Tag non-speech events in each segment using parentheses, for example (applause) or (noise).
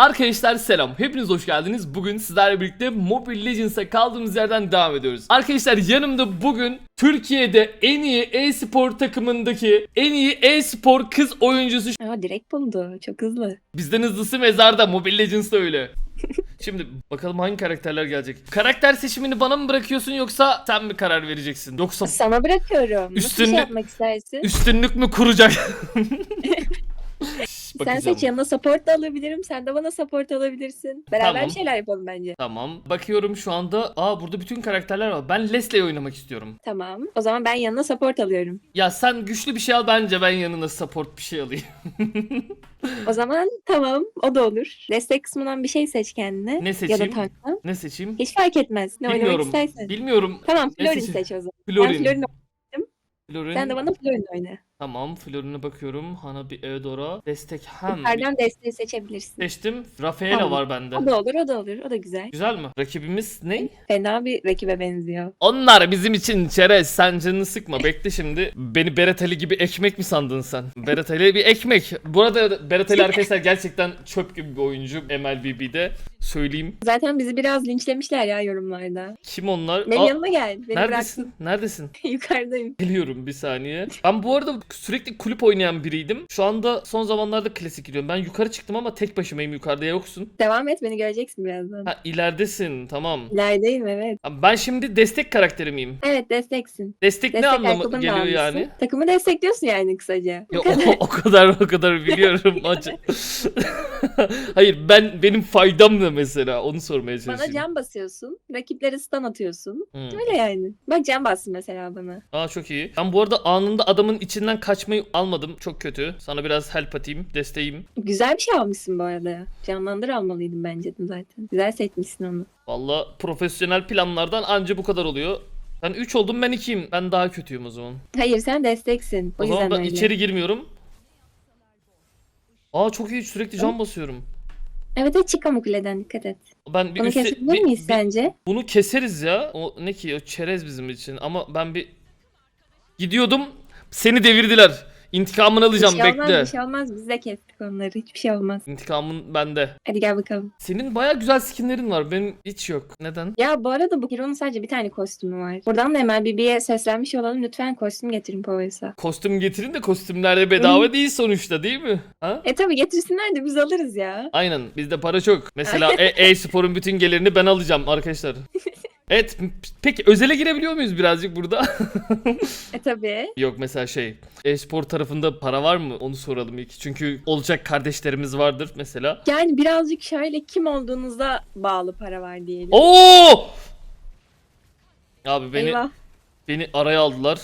Arkadaşlar selam. Hepiniz hoş geldiniz. Bugün sizlerle birlikte Mobile Legends'a kaldığımız yerden devam ediyoruz. Arkadaşlar yanımda bugün Türkiye'de en iyi e-spor takımındaki en iyi e-spor kız oyuncusu Aa direkt buldu. Çok hızlı. Bizden hızlısı mezarda. Mobile Legends da öyle. (laughs) Şimdi bakalım hangi karakterler gelecek. Karakter seçimini bana mı bırakıyorsun yoksa sen mi karar vereceksin? Yoksa Sana bırakıyorum. Nasıl Üstünlük- şey yapmak istersin? üstünlük mü kuracak? (laughs) Sen Bakacağım. seç yanına support da alabilirim. Sen de bana support alabilirsin. Beraber Tamam. bir şeyler yapalım bence. Tamam. Bakıyorum şu anda. Aa burada bütün karakterler var. Ben Leslie'yi oynamak istiyorum. Tamam. O zaman ben yanına support alıyorum. Ya sen güçlü bir şey al bence ben yanına support bir şey alayım. (laughs) O zaman tamam. O da olur. Destek kısmından bir şey seç kendine. Ne Ya da seçeyim? tankla. Ne seçeyim? Hiç fark etmez. Ne oynamak Bilmiyorum. istersen. Bilmiyorum. Tamam Ne Florin seçeyim? seç o zaman. Ben Florin. Florin Florin. Sen de bana Florin oyna. Tamam. Florin'e bakıyorum. Hana bir Eudora. Destek hem. Yukarıdan desteği seçebilirsin. Seçtim. Rafaela Tamam. var bende. O da olur, o da olur. O da güzel. Güzel mi? Rakibimiz ne? Fena bir rakibe benziyor. Onlar bizim için çerez. Sen canını sıkma. Bekle şimdi. Beni Berat Ali gibi ekmek mi sandın sen? Berat Ali bir ekmek. Bu arada Berat Ali arkadaşlar gerçekten çöp gibi bir oyuncu MLBB'de. Söyleyeyim. Zaten bizi biraz linçlemişler ya yorumlarda. Kim onlar? Benim Aa, yanıma gel. Beni neredesin? Neredesin? bıraktın. (laughs) Yukarıdayım. Geliyorum bir saniye. Ben bu arada sürekli kulüp oynayan biriydim. Şu anda son zamanlarda klasik gidiyorum. Ben yukarı çıktım ama tek başımayım yukarıda yoksun. Devam et beni göreceksin birazdan. Ha ileridesin tamam. İlerideyim evet. Ben şimdi destek karakteri miyim? Evet desteksin. Destek, ne Destek anlamı ayakkabını da geliyor almışsın. yani? Takımı destekliyorsun yani kısaca. Ya, o, o kadar o kadar biliyorum (laughs) acı. (laughs) Hayır ben benim faydam ne mesela onu sormaya Bana çalışıyorum. can basıyorsun. Rakiplere stun atıyorsun. Hmm. Öyle yani. Bak can bassın mesela bana. Aa çok iyi. Ben bu arada anında adamın içinden kaçmayı almadım. Çok kötü. Sana biraz help atayım, desteğim. Güzel bir şey almışsın bu arada. Canlandır almalıydım bence de zaten. Güzel seçmişsin onu. Valla profesyonel planlardan anca bu kadar oluyor. Ben 3 oldum ben 2'yim. Ben daha kötüyüm o zaman. Hayır sen desteksin. O, O zaman yüzden ben öyle. içeri girmiyorum. Aa çok iyi sürekli can basıyorum. Evet evet çık ama kuleden dikkat et. Ben bir Bunu üstte- kesebilir bir- miyiz bir- sence? Bunu keseriz ya. O ne ki o çerez bizim için ama ben bir gidiyordum. Seni devirdiler. İntikamını alacağım bir şey bekle. olmaz bir şey olmaz. Biz de kestik onları. Hiçbir şey olmaz. İntikamın bende. Hadi gel bakalım. Senin baya güzel skinlerin var. Benim hiç yok. Neden? Ya bu arada bu Hero'nun sadece bir tane kostümü var. Buradan da MLBB'ye seslenmiş olalım. Lütfen kostüm getirin Povers'a. Kostüm getirin de kostümlerde bedava değil sonuçta değil mi? Ha? E tabi getirsinler de biz alırız ya. Aynen. Bizde para çok. Mesela (laughs) e- e-sporun bütün gelirini ben alacağım arkadaşlar. (laughs) Evet. Peki özele girebiliyor muyuz birazcık burada? (laughs) E tabi. Yok mesela şey e-spor tarafında para var mı onu soralım ilk. Çünkü olacak kardeşlerimiz vardır mesela. Yani birazcık şöyle kim olduğunuza bağlı para var diyelim. Oo! Abi beni Eyvah. beni araya aldılar.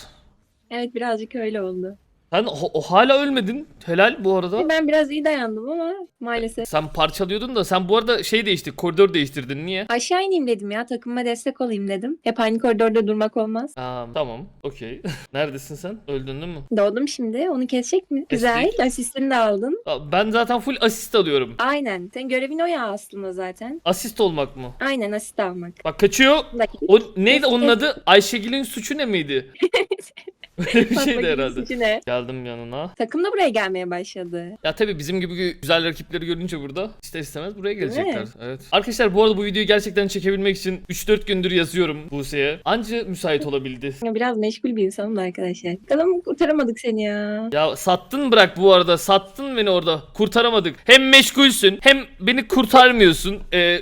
Evet birazcık öyle oldu. Sen o, o hala ölmedin. Helal bu arada. Ben biraz iyi dayandım ama maalesef. Sen parçalıyordun da sen bu arada şey değişti. Koridor değiştirdin. Niye? Aşağı ineyim dedim ya takımıma destek olayım dedim. Hep aynı koridorda durmak olmaz. Aa, tamam. Okey. (laughs) Neredesin sen? Öldün değil mi? Doğdum şimdi onu kesecek mi? Güzel. Asistini de aldın. Aa, Ben zaten full asist alıyorum. Aynen. Senin görevin o ya aslında zaten. Asist olmak mı? Aynen asist almak. Bak kaçıyor. Dakika. O neydi onun adı? (laughs) Ayşegül'ün suçu ne miydi? (laughs) (laughs) Öyle bir şeydi herhalde. suçu ne? Geldim yanına. Takım da buraya gelmeye başladı. Ya tabii bizim gibi güzel rakipleri görünce burada ister istemez buraya gelecekler. Evet. Arkadaşlar bu arada bu videoyu gerçekten çekebilmek için 3-4 gündür yazıyorum Buse'ye. Anca müsait olabildi. (laughs) Biraz meşgul bir insanım da arkadaşlar. Bakalım kurtaramadık seni ya. Ya sattın bırak bu arada. Sattın beni orada. Kurtaramadık. Hem meşgulsün hem beni kurtarmıyorsun. Ee,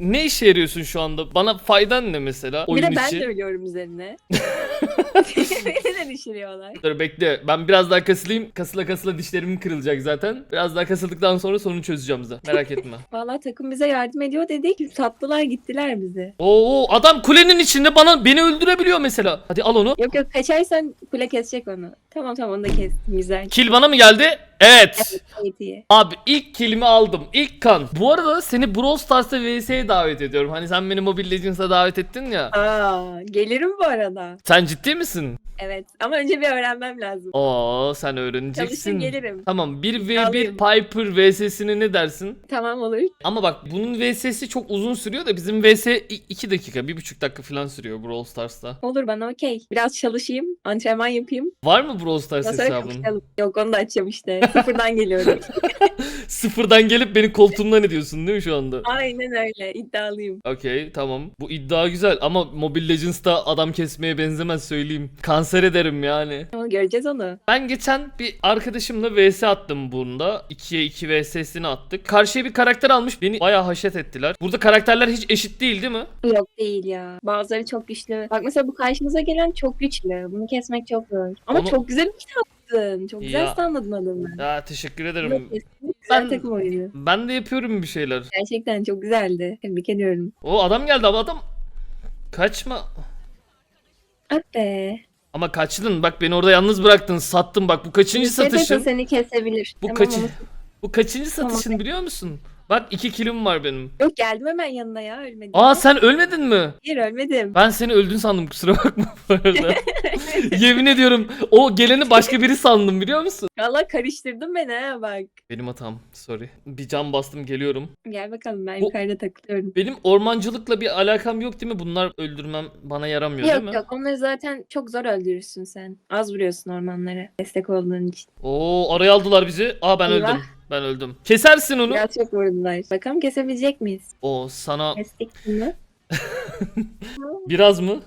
ne işe yarıyorsun şu anda? Bana faydan ne mesela bir oyun de ben içi? de ölüyorum üzerine. (laughs) Beni de düşürüyorlar. Dur bekle. Ben biraz daha kasılayım. Kasıla kasıla dişlerim kırılacak zaten. Biraz daha kasıldıktan sonra sorunu çözeceğim zaten. Merak etme. (laughs) Vallahi takım bize yardım ediyor dedik. Sattılar gittiler bizi. Oo adam kulenin içinde bana beni öldürebiliyor mesela. Hadi al onu. Yok yok kaçarsan kule kesecek onu. Tamam tamam onu da kestim güzel. Kill bana mı geldi? Evet. İyi. Abi ilk kilimi aldım. İlk kan. Bu arada seni Brawl Stars'ta VS'ye davet ediyorum. Hani sen beni Mobile Legends'a davet ettin ya. Aa, gelirim bu arada. Sen ciddi misin? Evet. Ama önce bir öğrenmem lazım. Oo sen öğreneceksin. gelirim. Tamam 1v1 Alayım. Piper vs'sine ne dersin? Tamam olur. Ama bak bunun vs'si çok uzun sürüyor da bizim vs 2 dakika 1,5 dakika falan sürüyor Brawl Stars'ta. Olur bana okey. Biraz çalışayım. Antrenman yapayım. Var mı Brawl Stars Ondan sonra hesabın? kapışalım. Yok onu da açacağım işte. (laughs) Sıfırdan geliyorum. (laughs) Sıfırdan gelip beni koltuğumdan ediyorsun değil mi şu anda? Aynen öyle. İddialıyım. Okey tamam. Bu iddia güzel ama Mobile Legends'ta adam kesmeye benzemez söyleyeyim. Kanser ederim yani. Ama göreceğiz onu. Ben geçen bir arkadaşımla vs attım bunda. 2'ye 2 vs'sini attık. Karşıya bir karakter almış. Beni bayağı haşet ettiler. Burada karakterler hiç eşit değil değil mi? Yok değil ya. Bazıları çok güçlü. Bak mesela bu karşımıza gelen çok güçlü. Bunu kesmek çok zor. Ama Onu- çok güzel bir yaptın. Çok güzel Ya. sanmadın adamı. Ya teşekkür ederim. Ben- Güzel takım oyunu. Ben de yapıyorum bir şeyler. Gerçekten çok güzeldi. Tebrik ediyorum. O adam geldi ama adam kaçma. Ah be. Ama kaçtın. Bak beni orada yalnız bıraktın. Sattın bak bu kaçıncı satışın? seni kesebilir. bu Tamam, kaçı onu- bu kaçıncı satışın biliyor musun? Bak iki kilim var benim. Yok geldim hemen yanına ya ölmedim. Aa sen ölmedin mi? Hayır ölmedim. Ben seni öldün sandım kusura bakma bu arada. (laughs) Yemin ediyorum o geleni başka biri sandım biliyor musun? Valla karıştırdın beni ha bak. Benim hatam sorry. Bir cam bastım geliyorum. Gel bakalım ben Bu- yukarıda takılıyorum. Benim ormancılıkla bir alakam yok değil mi? Bunlar öldürmem bana yaramıyor değil Yok mi? yok onları zaten çok zor öldürürsün sen. Az vuruyorsun ormanlara destek olduğun için. Oo araya aldılar bizi. Aa ben Eyvah. öldüm. Ben öldüm. Kesersin onu. Biraz çok vurdular. Bakalım kesebilecek miyiz? O sana Kestik mi? (laughs) biraz mı?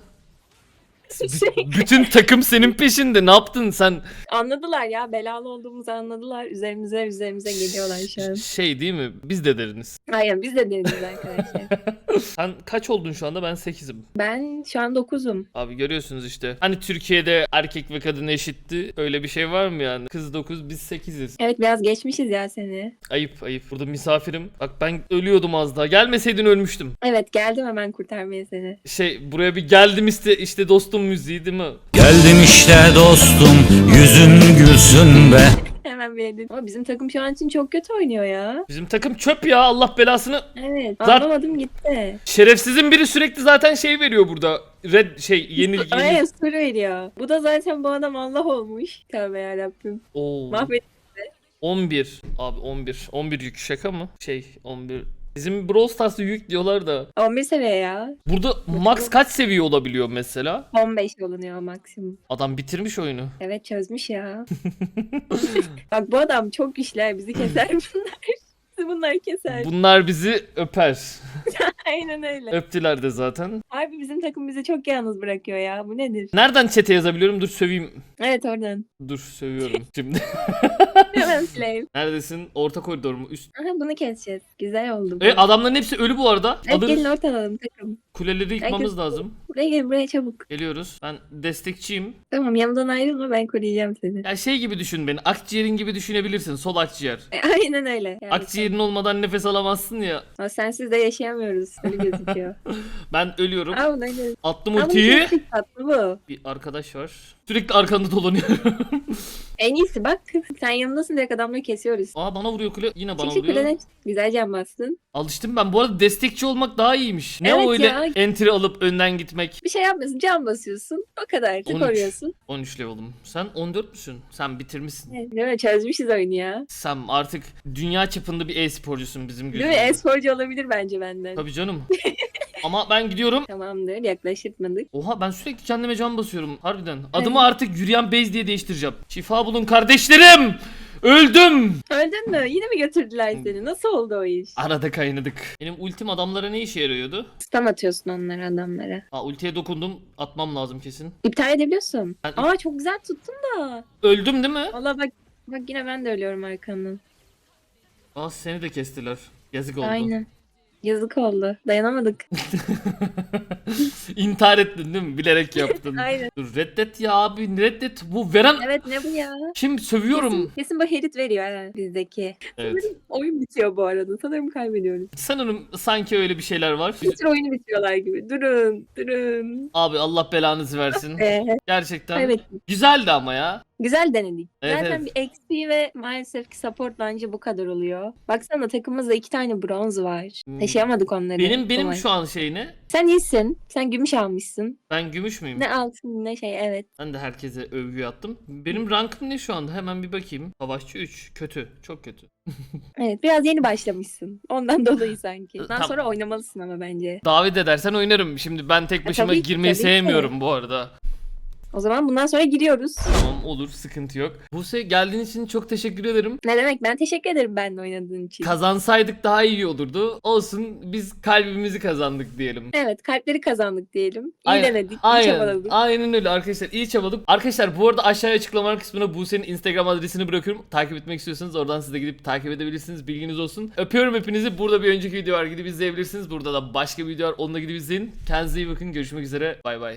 Şey, Bütün takım senin peşinde. Ne yaptın sen? anladılar ya belalı olduğumuzu anladılar. Üzerimize üzerimize geliyorlar şu an. Şey değil mi? Biz de deriniz. Aynen biz de deniz arkadaşlar. (laughs) Sen kaç oldun şu anda? Ben 8'im. Ben şu an 9'um. Abi görüyorsunuz işte. Hani Türkiye'de erkek ve kadın eşitti. Öyle bir şey var mı yani? Kız 9 biz 8'iz. Evet biraz geçmişiz ya seni. Ayıp ayıp. Burada misafirim. Bak ben ölüyordum az daha. Gelmeseydin ölmüştüm. Evet geldim hemen kurtarmaya seni. Şey buraya bir geldim işte işte dostum müziği değil mi? Geldim işte dostum yüzün gülsün be (laughs) Hemen beğendim. Ama bizim takım şu an için çok kötü oynuyor ya. Bizim takım çöp ya Allah belasını. Evet. Zaten- Anlamadım gitti. Şerefsizin biri sürekli zaten şey veriyor burada. Red şey yeni (laughs) yeni. Aynen soru veriyor. Bu da zaten bu adam Allah olmuş. Tövbe yarabbim. Oo. Mahvet. 11. Abi 11. 11 yük şaka mı? Şey 11. Bizim Brawl Stars'ta yük diyorlar da. 11 seviye ya. Burada max kaç seviye olabiliyor mesela? 15 olunuyor maksimum. Adam bitirmiş oyunu. Evet çözmüş ya. (laughs) Bak bu adam çok güçlü. Bizi keser (laughs) bunlar. Bizi bunlar keser. Bunlar bizi öper. (laughs) Aynen öyle. Öptüler de zaten. Harbi bizim takım bizi çok yalnız bırakıyor ya. Bu nedir? Nereden çete yazabiliyorum? Dur söveyim. Evet oradan. Dur sövüyorum şimdi. Hemen flame. Neredesin? Orta koridor mu? Üst. Aha bunu keseceğiz. Güzel oldu bu. E adamların hepsi ölü bu arada. Evet Alırız. gelin ortalalım takım. Kuleleri yıkmamız Herkes- lazım. Buraya gel buraya çabuk. Geliyoruz. Ben destekçiyim. Tamam yanımdan ayrılma ben koruyacağım seni. Ya şey gibi düşün beni. Akciğerin gibi düşünebilirsin. Sol akciğer. E, Aynen öyle. Yani Akciğerin olmadan nefes alamazsın ya. Ama sensiz de yaşayamıyoruz. Öyle gözüküyor. (laughs) Ben ölüyorum. Bu ne? Attım Ama ultiyi. çok tatlı bu. Bir arkadaş var. Sürekli arkanda dolanıyorum. (laughs) En iyisi bak sen yanındasın direkt adamları kesiyoruz. Aa bana vuruyor kule. Yine bana çık vuruyor. kuleden güzel can bastın. Alıştım ben. Bu arada destekçi olmak daha iyiymiş. Ne Evet öyle ya. entry alıp önden gitmek. Bir şey yapmıyorsun can basıyorsun. O kadar. Tık 13. koruyorsun. 13 level'ım. Sen 14 müsün? Sen bitirmişsin. Evet, Değil mi? Çözmüşüz oyunu ya. Sen artık dünya çapında bir e-sporcusun bizim Değil mi? gözümüzde. Esporcu olabilir bence benden. Tabii canım. (laughs) Ama ben gidiyorum. Tamamdır yaklaştırmadık. Oha ben sürekli kendime can basıyorum harbiden. Adımı artık yürüyen base diye değiştireceğim. Şifa bulun kardeşlerim. Öldüm. Öldün mü? Yine mi götürdüler seni? Nasıl oldu o iş? Arada kaynadık. Benim ultim adamlara ne işe yarıyordu? Stun atıyorsun onlara adamlara. Aa ultiye dokundum. Atmam lazım kesin. İptal edebiliyorsun. Ben- Aa çok güzel tuttun da. Öldüm değil mi? Valla bak bak yine ben de ölüyorum arkandan. Aa seni de kestiler. Yazık oldu. Aynen. Yazık oldu. Dayanamadık. (laughs) (laughs) İntihar ettin değil mi? Bilerek yaptın. (laughs) Aynen. Dur reddet ya abi reddet. Bu veren Evet ne bu ya? kim sövüyorum. Kesin, kesin bu herit veriyor ha bizdeki. Evet. Oyun bitiyor bu arada. Sanırım kaybediyoruz. Sanırım sanki öyle bir şeyler var. Bir tür oyunu bitiriyorlar gibi. Durun, durun. Abi Allah belanızı versin. Ee, Gerçekten. evet. Güzeldi ama ya. Güzel denedik. Evet, Zaten evet. bir eksiği ve maalesef ki support bence bu kadar oluyor. Baksana takımımızda iki tane bronz var. Hmm. Taşıyamadık onları. Benim benim Kolay. şu an şey ne? Sen iyisin. Sen gümüş almışsın. Ben gümüş müyüm? Ne altın ne şey evet. Ben de herkese övgü attım. Benim rankım ne şu anda? Hemen bir bakayım. Savaşçı 3. Kötü. Çok kötü. (laughs) Evet biraz yeni başlamışsın. Ondan dolayı (laughs) sanki. Bundan Tam- sonra oynamalısın ama bence. Davet edersen oynarım. Şimdi ben tek başıma tabii ki, girmeyi tabii ki. sevmiyorum bu arada. O zaman bundan sonra giriyoruz. Tamam olur sıkıntı yok. Buse geldiğin için çok teşekkür ederim. Ne demek ben teşekkür ederim benimle oynadığın için. Kazansaydık daha iyi olurdu. Olsun biz kalbimizi kazandık diyelim. evet kalpleri kazandık diyelim. İyi Aynen, denedik. iyi Aynen, çabaladık. aynen öyle arkadaşlar. İyi çabaladık. Arkadaşlar bu arada aşağıya açıklama kısmına Buse'nin Instagram adresini bırakıyorum. Takip etmek istiyorsanız oradan siz de gidip takip edebilirsiniz. Bilginiz olsun. Öpüyorum hepinizi. Burada bir önceki video var. Gidip izleyebilirsiniz. Burada da başka bir video var. Onu da gidip izleyin. Kendinize iyi bakın. Görüşmek üzere. Bay bay.